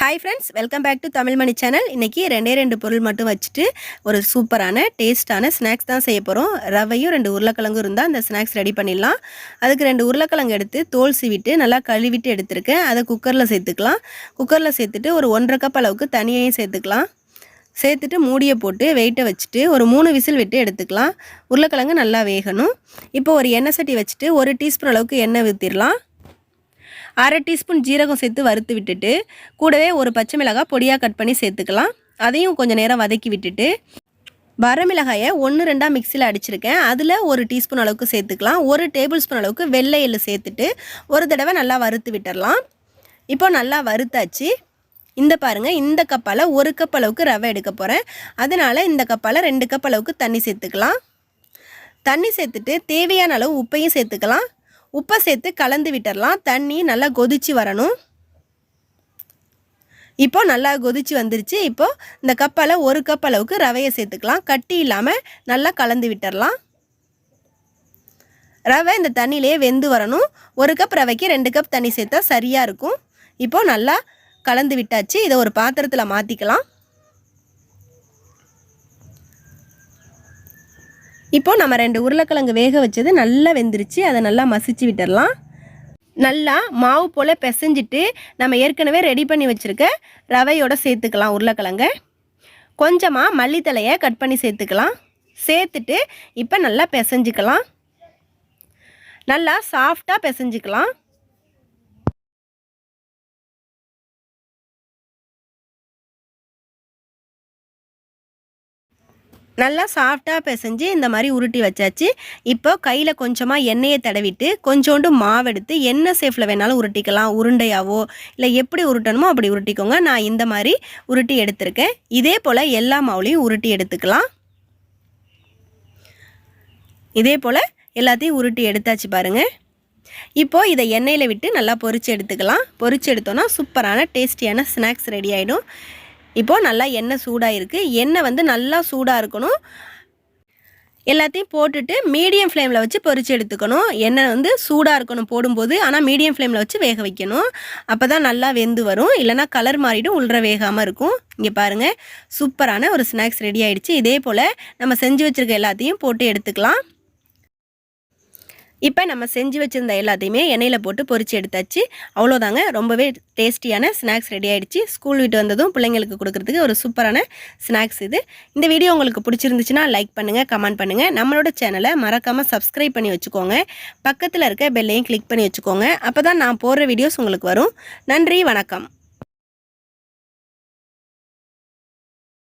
Hi friends welcome back to Tamil Mani channel இன்றைக்கி ரெண்டே ரெண்டு பொருள் மட்டும் வச்சுட்டு ஒரு சூப்பரான டேஸ்ட்டான ஸ்நாக்ஸ் தான் செய்ய போகிறோம் ரவையும் ரெண்டு உருளைக்கிழங்கும் இருந்தால் அந்த ஸ்நாக்ஸ் ரெடி பண்ணிடலாம். அதுக்கு ரெண்டு உருளைக்கிழங்கு எடுத்து தோல் சீவிட்டு நல்லா கழுவிட்டு எடுத்திருக்கேன். அதை குக்கரில் சேர்த்துக்கலாம். குக்கரில் சேர்த்துட்டு ஒரு ஒன்றரை கப் அளவுக்கு தனியையும் சேர்த்துக்கலாம். சேர்த்துட்டு மூடியை போட்டு வெயிட்டை வச்சுட்டு ஒரு மூணு விசில் விட்டு எடுத்துக்கலாம். உருளைக்கிழங்கு நல்லா வேகணும். இப்போ ஒரு எண்ணெய் சட்டி வச்சுட்டு ஒரு டீஸ்பூன் அளவுக்கு எண்ணெய் ஊற்றிடலாம் அரை டீஸ்பூன் ஜீரகம் சேர்த்து வறுத்து விட்டுட்டு கூடவே ஒரு பச்சை மிளகாய் பொடியாக கட் பண்ணி சேர்த்துக்கலாம். அதையும் கொஞ்சம் நேரம் வதக்கி விட்டுட்டு வரமிளகாயை ஒன்று ரெண்டாக மிக்சியில் அடிச்சிருக்கேன். அதில் ஒரு டீஸ்பூன் அளவுக்கு சேர்த்துக்கலாம். ஒரு டேபிள் ஸ்பூன் அளவுக்கு வெள்ளை எள்ளு சேர்த்துட்டு ஒரு தடவை நல்லா வறுத்து விட்டுடலாம் இப்போ நல்லா வறுத்தாச்சு. இந்த பாருங்கள் இந்த கப்பால் ஒரு கப் அளவுக்கு ரவை எடுக்க போகிறேன் அதனால் இந்த கப்பால் ரெண்டு கப் அளவுக்கு தண்ணி சேர்த்துக்கலாம். தண்ணி சேர்த்துட்டு தேவையான அளவு உப்பையும் சேர்த்துக்கலாம். உப்பை சேர்த்து கலந்து விட்டுடலாம் தண்ணி நல்லா கொதிச்சு வரணும். இப்போ நல்லா கொதிச்சு வந்துருச்சு. இப்போ இந்த கப்பால் ஒரு கப் அளவுக்கு ரவையை சேர்த்துக்கலாம். கட்டி இல்லாமல் நல்லா கலந்து விட்டுடலாம் ரவை இந்த தண்ணியிலே வெந்து வரணும். ஒரு கப் ரவைக்கு ரெண்டு கப் தண்ணி சேர்த்தா சரியாக இருக்கும். இப்போது நல்லா கலந்து விட்டாச்சு. இதை ஒரு பாத்திரத்தில் மாற்றிக்கலாம் இப்போ நம்ம ரெண்டு உருளைக்கிழங்கு வேக வச்சது நல்லா வெந்துருச்சு அதை நல்லா மசிச்சு விட்டுடலாம் நல்லா மாவு போல் பிசைஞ்சிட்டு நம்ம ஏற்கனவே ரெடி பண்ணி வச்சுருக்க ரவையோட சேர்த்துக்கலாம் உருளைக்கிழங்க. கொஞ்சமாக மல்லித்தலையை கட் பண்ணி சேர்த்துக்கலாம். சேர்த்துட்டு இப்போ நல்லா பிசைஞ்சிக்கலாம். நல்லா சாஃப்டாக பிசைஞ்சிக்கலாம். நல்லா சாஃப்டாக பிசைஞ்சு இந்த மாதிரி உருட்டி வச்சாச்சு. இப்போ கையில் கொஞ்சமாக எண்ணெயை தடவிட்டு கொஞ்சோண்டு மாவு எடுத்து என்ன சேஃபில் வேணாலும் உருட்டிக்கலாம். உருண்டையாவோ இல்லை எப்படி உருட்டணுமோ அப்படி உருட்டிக்கோங்க. நான் இந்த மாதிரி உருட்டி எடுத்திருக்கேன். இதே போல் எல்லா மாவுலையும் உருட்டி எடுத்துக்கலாம். இதே போல் எல்லாத்தையும் உருட்டி எடுத்தாச்சு பாருங்கள் இப்போது இதை எண்ணெயில் விட்டு நல்லா பொறிச்சு எடுத்துக்கலாம். பொரித்து எடுத்தோன்னா சூப்பரான டேஸ்டியான ஸ்நாக்ஸ் ரெடி ஆகிடும் இப்போது நல்லா எண்ணெய் சூடாக இருக்குது எண்ணெய் வந்து நல்லா சூடாக இருக்கணும். எல்லாத்தையும் போட்டுட்டு மீடியம் ஃப்ளேமில் வச்சு பொறிச்சு எடுத்துக்கணும். எண்ணெய் வந்து சூடாக இருக்கணும் போடும்போது. ஆனால் மீடியம் ஃப்ளேமில் வச்சு வேக வைக்கணும். அப்போ தான் நல்லா வெந்து வரும். இல்லைனா கலர் மாறிடும் உள்ற வேகாமல் இருக்கும். இங்கே பாருங்கள் சூப்பரான ஒரு ஸ்நாக்ஸ் ரெடி ஆகிடுச்சு இதே போல் நம்ம செஞ்சு வச்சுருக்க எல்லாத்தையும் போட்டு எடுத்துக்கலாம். இப்போ நம்ம செஞ்சு வச்சுருந்த எல்லாத்தையுமே எண்ணெயில் போட்டு பொறிச்சு எடுத்தாச்சு. அவ்வளோதாங்க ரொம்பவே டேஸ்டியான ஸ்நாக்ஸ் ரெடி ஆகிடுச்சு ஸ்கூல் விட்டு வந்ததும் பிள்ளைங்களுக்கு கொடுக்குறதுக்கு ஒரு சூப்பரான ஸ்நாக்ஸ் இது. இந்த வீடியோ உங்களுக்கு பிடிச்சிருந்துச்சுன்னா லைக் பண்ணுங்கள் கமெண்ட் பண்ணுங்கள் நம்மளோட சேனலை மறக்காமல் சப்ஸ்கிரைப் பண்ணி வச்சுக்கோங்க. பக்கத்தில் இருக்க பெல்லையும் கிளிக் பண்ணி வச்சுக்கோங்க. அப்போ தான் நான் போடுற வீடியோஸ் உங்களுக்கு வரும். நன்றி வணக்கம்.